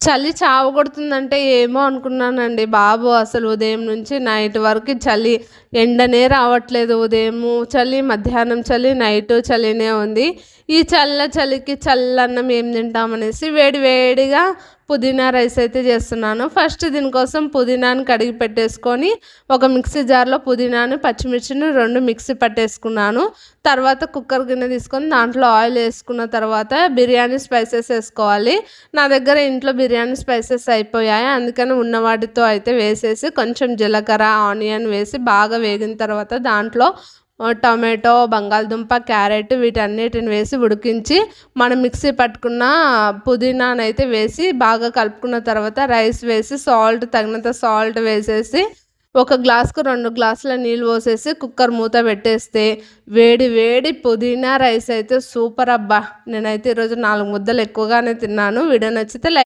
చలి చావ కొడుతుందంటే ఏమో అనుకున్నానండి బాబు. అసలు ఉదయం నుంచి నైట్ వరకు చలి ఎండనే రావట్లేదు ఉదయము. చలి మధ్యాహ్నం చలి నైట్ చలినే ఉంది. ఈ చల్ల చలికి చల్లన్నం ఏం తింటామనేసి వేడి వేడిగా పుదీనా రైస్ అయితే చేస్తున్నాను. ఫస్ట్ దీనికోసం పుదీనాను కడిగి పెట్టేసుకొని ఒక మిక్సీ జార్లో పుదీనాను పచ్చిమిర్చిని రెండు మిక్సీ పట్టేసుకున్నాను. తర్వాత కుక్కర్ గిన్నె తీసుకొని దాంట్లో ఆయిల్ వేసుకున్న తర్వాత బిర్యానీ స్పైసెస్ వేసుకోవాలి. నా దగ్గర ఇంట్లో బిర్యానీ స్పైసెస్ అయిపోయాయి. అందుకని ఉన్న వాటితో అయితే వేసేసి కొంచెం జీలకర్ర ఆనియన్ వేసి బాగా వేగిన తర్వాత దాంట్లో టమాటో బంగాళదుంప క్యారెట్ వీటన్నిటిని వేసి ఉడికించి మనం మిక్సీ పట్టుకున్న పుదీనానైతే వేసి బాగా కలుపుకున్న తర్వాత రైస్ వేసి సాల్ట్ తగినంత సాల్ట్ వేసేసి ఒక గ్లాస్కు రెండు గ్లాసుల నీళ్ళు పోసేసి కుక్కర్ మూత పెట్టేస్తే వేడి వేడి పుదీనా రైస్ అయితే సూపర్ అబ్బా. నేనైతే ఈరోజు నాలుగు ముద్దలు ఎక్కువగానే తిన్నాను. వీడియో నచ్చితే లైక్